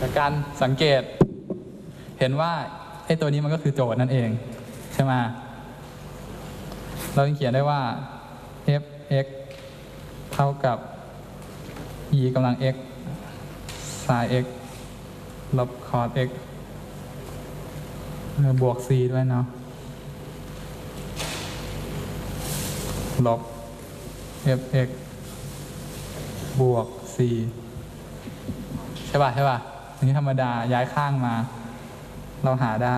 จากการสังเกต เห็นว่าไอ้ตัวนี้มันก็คือโจทย์นั่นเอง ใช่ไหมเราจึงเขียนได้ว่า f x เท่ากับ e กำลัง x sin x ลบ cos x บวก c ด้วยเนาะลบ f x บวก c ใช่ป่ะ ใช่ป่ะ อันนี้ธรรมดาย้ายข้างมา เราหาได้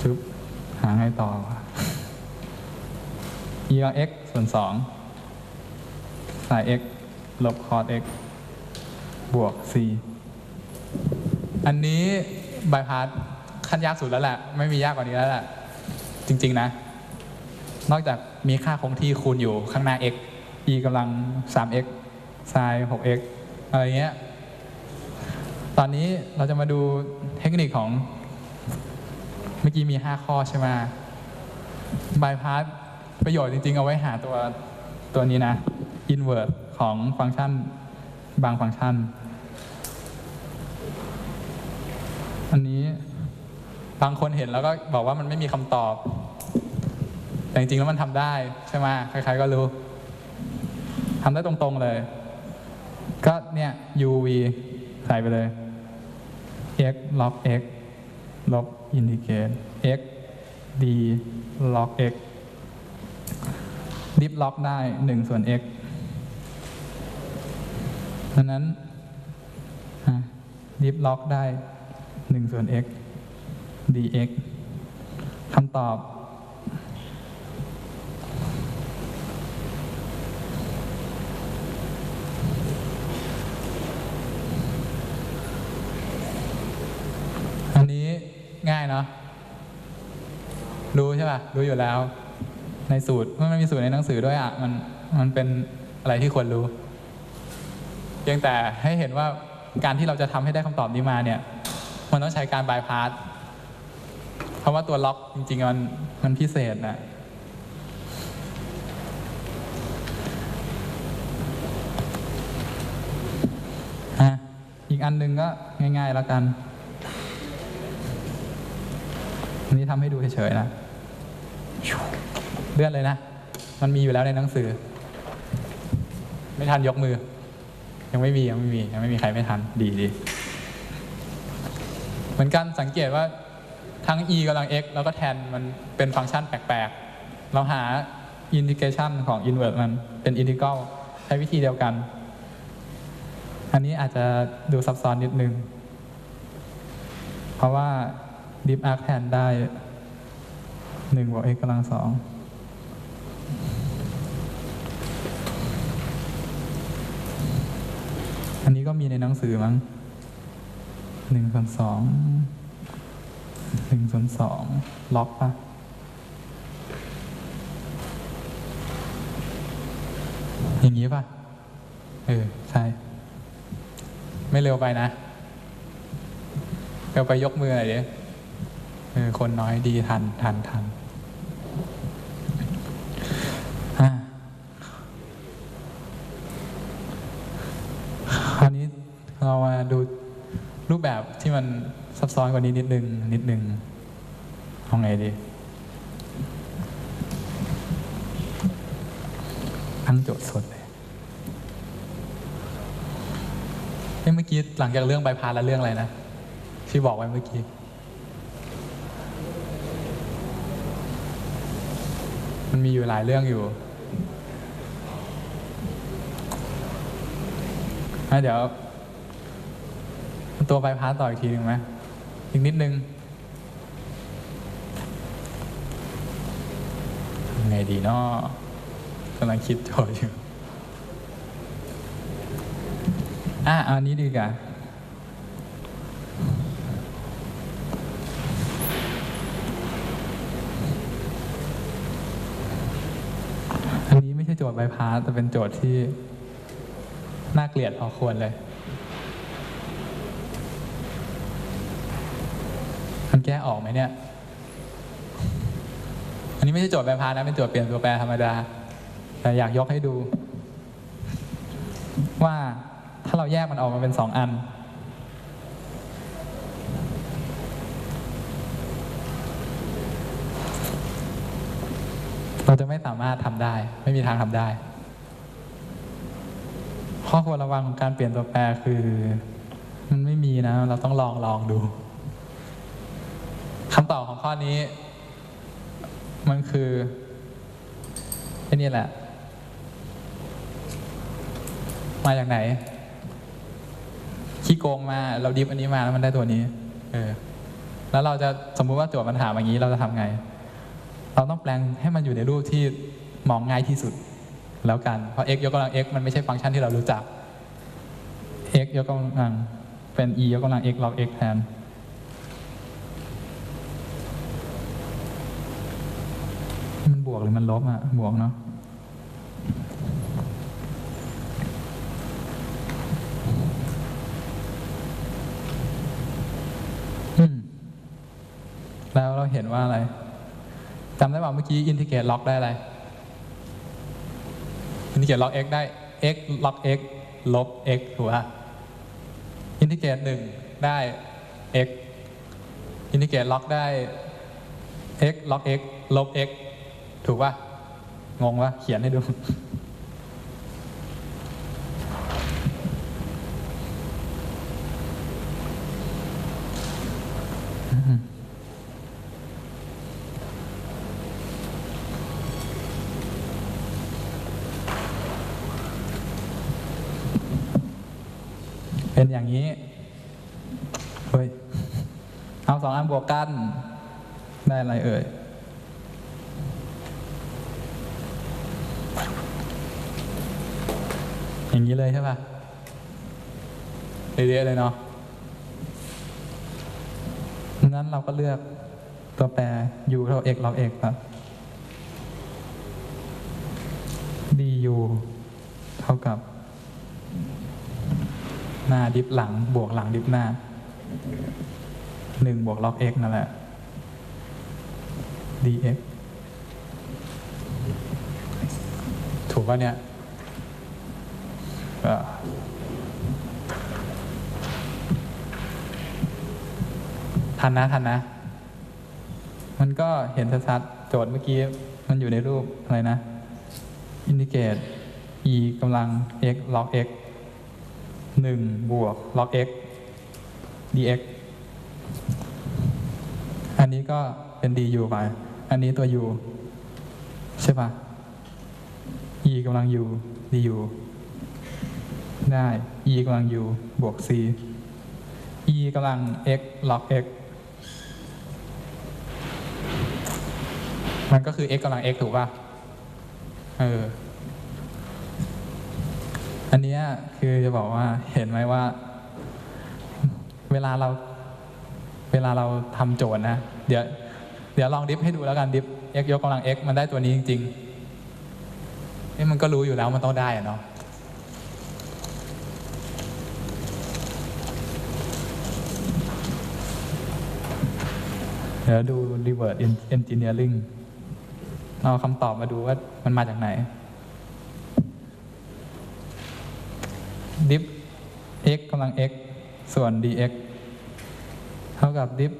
ซึบหาไงต่อวะ e กำลัง x ส่วน2 sin x ลบ cos x บวก c อันนี้บายพาสขั้นยากสุดแล้วแหละ ไม่มียากกว่านี้แล้วแหละ จริง ๆ นะ นอกจากมีค่าคงที่คูณอยู่ข้างหน้า x e กำลัง 3x sin 6x อะไรเงี้ย ตอนนี้เราจะมาดูเทคนิคของ เมื่อกี้มี 5 ข้อใช่ไหมบายพาสประโยชน์จริง ๆ เอาไว้หาตัวตัวนี้นะ inverse ของฟังก์ชันบางฟังก์ชัน อันนี้บางคนเห็นแล้วก็บอกว่ามันไม่มีคำตอบ แต่จริง ๆ แล้วมันทำได้ใช่ไหมใครๆก็รู้ ทำได้ตรงๆเลย ก็เนี่ย uv ใส่ไปเลย x log x ลบอินทิเกรต x d log x ดิฟล็อกได้1ส่วน x ดังนั้นดิฟล็อกได้1ส่วน x dx คำตอบ อันนี้ ง่ายเนาะรู้ใช่ป่ะรู้อยู่แล้ว ในสูตรมันไม่มีสูตรในหนังสือด้วยอะมันมันเป็นอะไรที่ควรรู้เพียงแต่ให้เห็นว่าการที่เราจะทำให้ได้คำตอบนี้มาเนี่ย มันต้องใช้การบายพาสเพราะว่าตัวล็อกจริงๆมันมันพิเศษนะฮะอีกอันหนึ่งก็ง่าย ๆ แล้วกัน อั นี้ทำให้ดูเฉยๆนะเลื่อนเลยนะ มันมีอยู่แล้วในหนังสือ ไม่ทันยกมือ ยังไม่มียังไม่มียังไม่มีใครไม่ทันดีดีเหมือนกันสังเกตว่าทั้ง e กำลัง x แล้วก็แทนมันเป็นฟังก์ชันแปลกๆ เราหา integration ของ inverse มันเป็น integral ใช้วิธีเดียวกัน อันนี้อาจจะดูซับซ้อนนิดนึง เพราะว่า deep arc แทนได้1บวก x กำลังสองอันนี้ก็มีในหนังสือมั้งหนึ่งส่วนสองหนึ่งส่วนสองล็อกปะอย่างนี้ปะเออ ใช่ ไม่เร็วไปนะ เร็วไปยกมือหน่อยดิ ออคนน้อยดีทันทันทันคราวนี้เรามาดูรูปแบบที่มันซับซ้อนกว่านี้นิดนึงนิดนึงเอาไงดีตั้งโจทย์สดเลยเอ้ยเมื่อกี้หลังจากเรื่องใบพานแล้วเรื่องอะไรนะ ที่บอกไว้เมื่อกี้ มันมีอยู่หลายเรื่องอยู่อะเดี๋ยว ตัวใบพาสต่ออีกทีหนึ่งไหมอีกนิดนึงไงดีเนาะกำลังคิดโจทย์อยู่อะอันนี้ดีกว่า อันนี้ไม่ใช่โจทย์ใบพาสแต่เป็นโจทย์ที่น่าเกลียดพอควรเลย มันแก้ออกไหมเนี่ย อันนี้ไม่ใช่โจทย์ใบพาสนะ เป็นโจทย์เปลี่ยนตัวแปรธรรมดา แต่อยากยกให้ดู ว่าถ้าเราแยกมันออกมาเป็นสองอัน เราจะไม่สามารถทำได้ ไม่มีทางทำได้ ข้อควรระวังของการเปลี่ยนตัวแปรคือ มันไม่มีนะ เราต้องลองลองดูคำตอบของข้อนี้ มันคือไอ้นี่แหละ มาจากไหนขี้โกงมาเราดิฟอันนี้มาแล้วมันได้ตัวนี้ เออ แล้วเราจะสมมุติว่าโจทย์มันถามอย่างนี้เราจะทำไง เราต้องแปลงให้มันอยู่ในรูปที่มองง่ายที่สุด แล้วกัน เพราะ x ยกกำลัง x มันไม่ใช่ฟังก์ชันที่เรารู้จัก x ยกกำลังเป็น e ยกกำลัง x log x แทนมันบวกหรือมันลบอะบวกเนาะแล้วเราเห็นว่าอะไร จำได้ป่าเมื่อกี้อินทิเกรตล็อกได้อะไรอินทิเกรตล็อก x ได้ x ล็อก x ลบ x ถูกป่ะอินทิเกรตหนึ่งได้ x อินทิเกรตล็อกได้ x ล็อก x ลบ x ถูกป่ะงงป่ะเขียนให้ดู เป็นอย่างนี้ เฮ้ย เอาสองอันบวกกัน ได้อะไรเอ่ย อย่างนี้เลยใช่ปะเรื่อยๆเลยเนาะงั้นเราก็เลือกตัวแปร u เท่า x log x ครับ du เท่ากับ หน้าดิฟหลัง บวกหลังดิฟหน้าหนึ่งบวกล็อก x นั่นแหละ dx ถูกป่ะเนี่ยทันนะทันนะ มันก็เห็นชัดๆโจทย์เมื่อกี้ มันอยู่ในรูปอะไรนะ อินดิเกต e กำลัง x ล็อก x 1 บวก log x dx อันนี้ก็เป็น du ไป อันนี้ตัว u ใช่ปะ e กำลัง u du ได้ e กำลัง u บวก c e กำลัง x log x มันก็คือ x กำลัง x ถูกป่ะ เออ อันนี้คือจะบอกว่าเห็นไหมว่า เวลาเราเวลาเราทำโจทย์นะ เดี๋ยวเดี๋ยวลองดิฟให้ดูแล้วกันดิฟ x ยกกำลัง x มันได้ตัวนี้จริงๆนี่มันก็รู้อยู่แล้วมันต้องได้อะเนาะเดี๋ยวดู reverse engineering เอาคำตอบมาดูว่ามันมาจากไหน ดิฟ x กำลัง x ส่วน dx เท่ากับดิฟ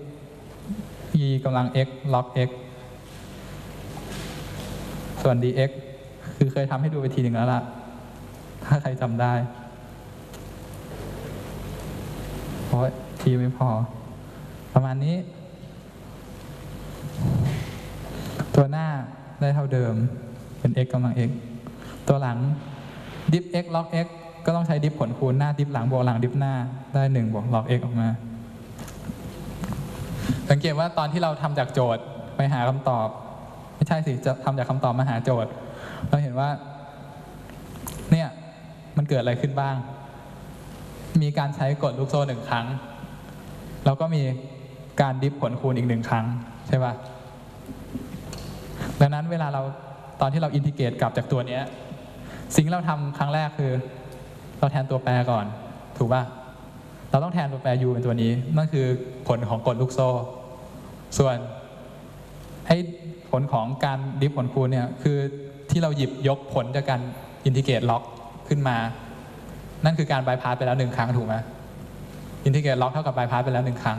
e กำลัง x log x ส่วน dx คือเคยทำให้ดูไปทีหนึ่งแล้วล่ะ ถ้าใครจำได้โอ้ยทีไม่พอ ประมาณนี้ ตัวหน้าได้เท่าเดิมเป็น x กำลัง x ตัวหลังดิฟ x log x ก็ต้องใช้ดิฟผลคูณหน้าดิฟหลังบวกหลังดิฟหน้าได้หนึ่งบวก log x ออกมา สังเกตว่าตอนที่เราทำจากโจทย์ไปหาคำตอบ ไม่ใช่สิจะทำจากคำตอบมาหาโจทย์ เราเห็นว่า เนี่ยมันเกิดอะไรขึ้นบ้าง มีการใช้กดลูกโซ่หนึ่งครั้ง แล้วก็มีการดิฟผลคูณอีกหนึ่งครั้ง ใช่ปะดังนั้นเวลาเราตอนที่เราอินทิเกรตกลับจากตัวเนี้ยสิ่งที่เราทำครั้งแรกคือ เราแทนตัวแปรก่อน ถูกป่ะ เราต้องแทนตัวแปร u เป็นตัวนี้ นั่นคือผลของกฎลูกโซ่ ส่วนไอ้ผลของการดิฟผลคูณเนี่ยคือที่เราหยิบยกผลจากการอินทิเกรตล็อกขึ้นมา นั่นคือการบายพาสไปแล้วหนึ่งครั้งถูกไหมอินทิเกรตล็อกเท่ากับบายพาสไปแล้วหนึ่งครั้ง